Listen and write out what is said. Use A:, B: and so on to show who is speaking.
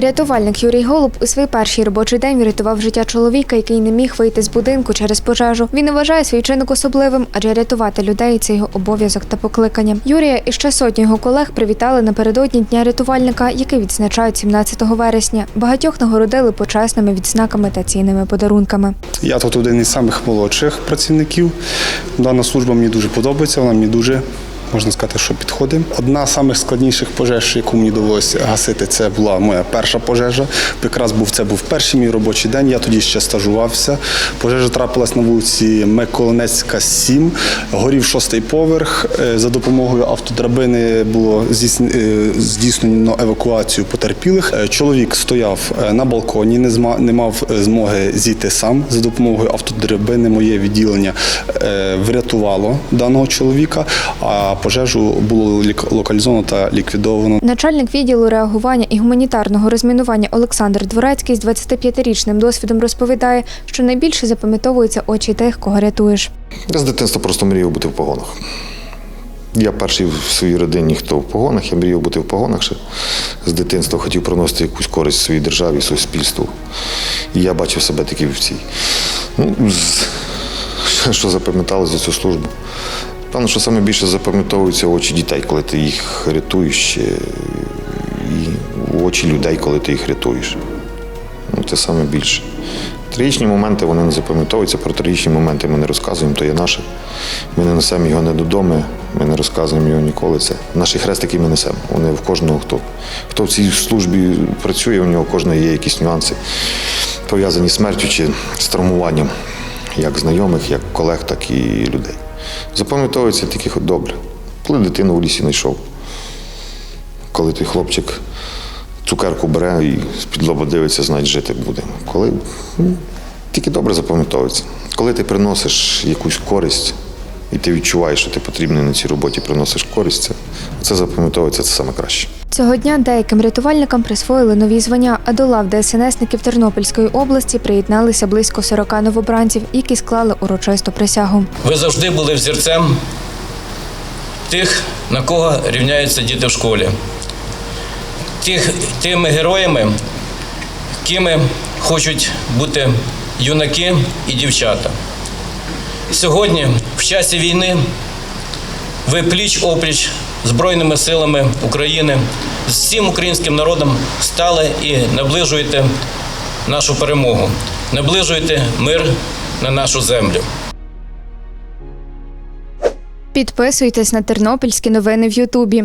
A: Рятувальник Юрій Голуб у свій перший робочий день врятував життя чоловіка, який не міг вийти з будинку через пожежу. Він вважає свій чинок особливим, адже рятувати людей це його обов'язок та покликання. Юрія і ще сотні його колег привітали напередодні дня рятувальника, який відзначають 17 вересня. Багатьох нагородили почесними відзнаками та цінними подарунками.
B: Я тут один із самих молодших працівників. Дана служба мені дуже подобається, вона мені дуже. Можна сказати, що підходить. Одна з самих складніших пожеж, яку мені довелося гасити, це була моя перша пожежа. Якраз був це був перший мій робочий день. Я тоді ще стажувався. Пожежа трапилась на вулиці Миколинецька, 7. Горів шостий поверх. Е, За допомогою автодрабини було е, здійснено евакуацію потерпілих. Е, Чоловік стояв на балконі, не мав змоги зійти сам. За допомогою автодрабини моє відділення врятувало даного чоловіка. А пожежу було локалізовано та ліквідовано.
A: Начальник відділу реагування і гуманітарного розмінування Олександр Дворецький з 25-річним досвідом розповідає, що найбільше запам'ятовуються очі тих, кого рятуєш.
C: Я з дитинства просто мріяв бути в погонах. Я перший в своїй родині, хто в погонах, я мріяв бути в погонах ще з дитинства, хотів приносити якусь користь своїй державі, суспільству. І я бачив себе таки в цій. Ну, з- що запам'ятали за цю службу? Певно, що саме більше запам'ятовуються очі дітей, коли ти їх рятуєш, і очі людей, коли ти їх рятуєш. Ну, це саме більше. Трагічні моменти вони не запам'ятовуються, про трагічні моменти ми не розказуємо, то є наше. Ми не несемо його не додому, ми не розказуємо його ніколи. Це наші хрестики ми несемо. Вони в кожного, хто, хто в цій службі працює, у нього кожного є якісь нюанси, пов'язані з смертю чи з травмуванням, як знайомих, як колег, так і людей. Запам'ятовується тільки добре. Коли дитину в лісі знайшов, коли той хлопчик цукерку бере і з-під лоба дивиться, знать жити буде. Коли ну, тільки добре запам'ятовується. Коли ти приносиш якусь користь, і ти відчуваєш, що ти потрібний на цій роботі, приносиш користь, це, це запам'ятовується, це саме краще.
A: Цього дня деяким рятувальникам присвоїли нові звання, а до лав ДСНСників Тернопільської області приєдналися близько 40 новобранців, які склали урочисту присягу.
D: Ви завжди були взірцем тих, на кого рівняються діти в школі. Тих, тими героями, кими хочуть бути юнаки і дівчата. Сьогодні, в часі війни, ви пліч-опліч Збройними силами України з всім українським народом стали і наближуєте нашу перемогу, наближуєте мир на нашу землю.
A: Підписуйтесь на тернопільські новини в Ютубі.